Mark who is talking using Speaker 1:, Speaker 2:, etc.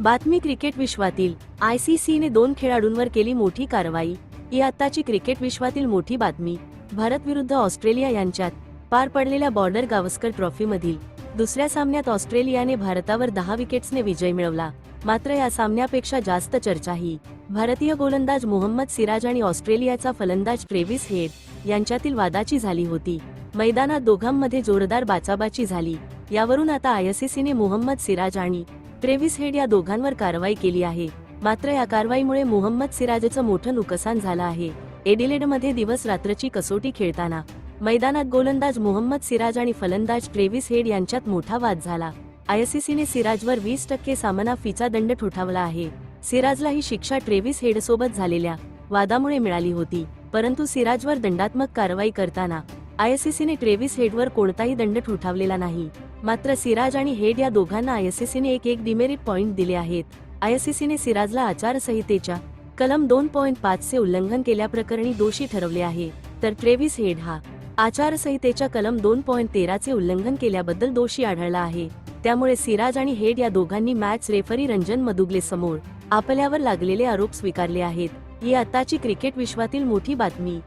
Speaker 1: बातमी क्रिकेट विश्वातील I C सीने दोन खेळाडूंवर केली मोठी कारवाई. ही आत्ताची क्रिकेट विश्वातील मोठी बातमी. भारत विरुद्ध ऑस्ट्रेलिया यांच्यात पार पडलेल्या बॉर्डर गावस्कर ट्रॉफीमधील दुसऱ्या सामन्यात ऑस्ट्रेलियाने भारतावर दहा विकेट्सने विजय मिळवला. मात्र या सामन्यापेक्षा जास्त चर्चा ही भारतीय गोलंदाज मोहम्मद सिराज आणि ऑस्ट्रेलियाचा फलंदाज ट्रेव्हिस हेड यांच्यातील वादाची झाली होती. मैदानात दोघांमध्ये जोरदार बाचाबाची झाली. यावरून आता आयसीसीने मोहम्मद सिराज आणि ट्रेव्हिस हेड या दोघांवर कारवाई केली आहे. मात्र या कारवाईमुळे मोहम्मद सिराजचं मोठं नुकसान झालं आहे. एडिलेडमध्ये दिवस रात्रची कसोटी खेळताना मैदानात गोलंदाज मोहम्मद सिराज आणि फलंदाज ट्रेव्हिस हेड यांच्यात मोठा वाद झाला. आयसीसीने सिराजवर वीस टक्के सामना फीचा दंड ठोठावला आहे. सिराजला ही शिक्षा ट्रेव्हिस हेडसोबत झालेल्या वादामुळे मिळाली होती परंतु सिराजवर दंडात्मक कारवाई करताना आयसीसीने ट्रेव्हिस हेडवर कोणताही दंड ठोठावलेला नाही. मात्र सिराज आणि हेड या दोघांना आयसीसीने एक एक डिमेरिट पॉइंट दिले आहेत. आयसीसीने सिराजला आचारसंहितेच्या कलम दोन पॉईंट पाचचे उल्लंघन केल्याप्रकरणी दोषी ठरवले आहे. तर ट्रेव्हिस हेड हा आचारसंहितेच्या कलम दोन पॉईंट तेराचे उल्लंघन केल्याबद्दल दोषी आढळला आहे. त्यामुळे सिराज आणि हेड या दोघांनी मॅच रेफरी रंजन मदुगले समोर आपल्यावर लागलेले आरोप स्वीकारले आहेत. ही आताची क्रिकेट विश्वातील मोठी बातमी.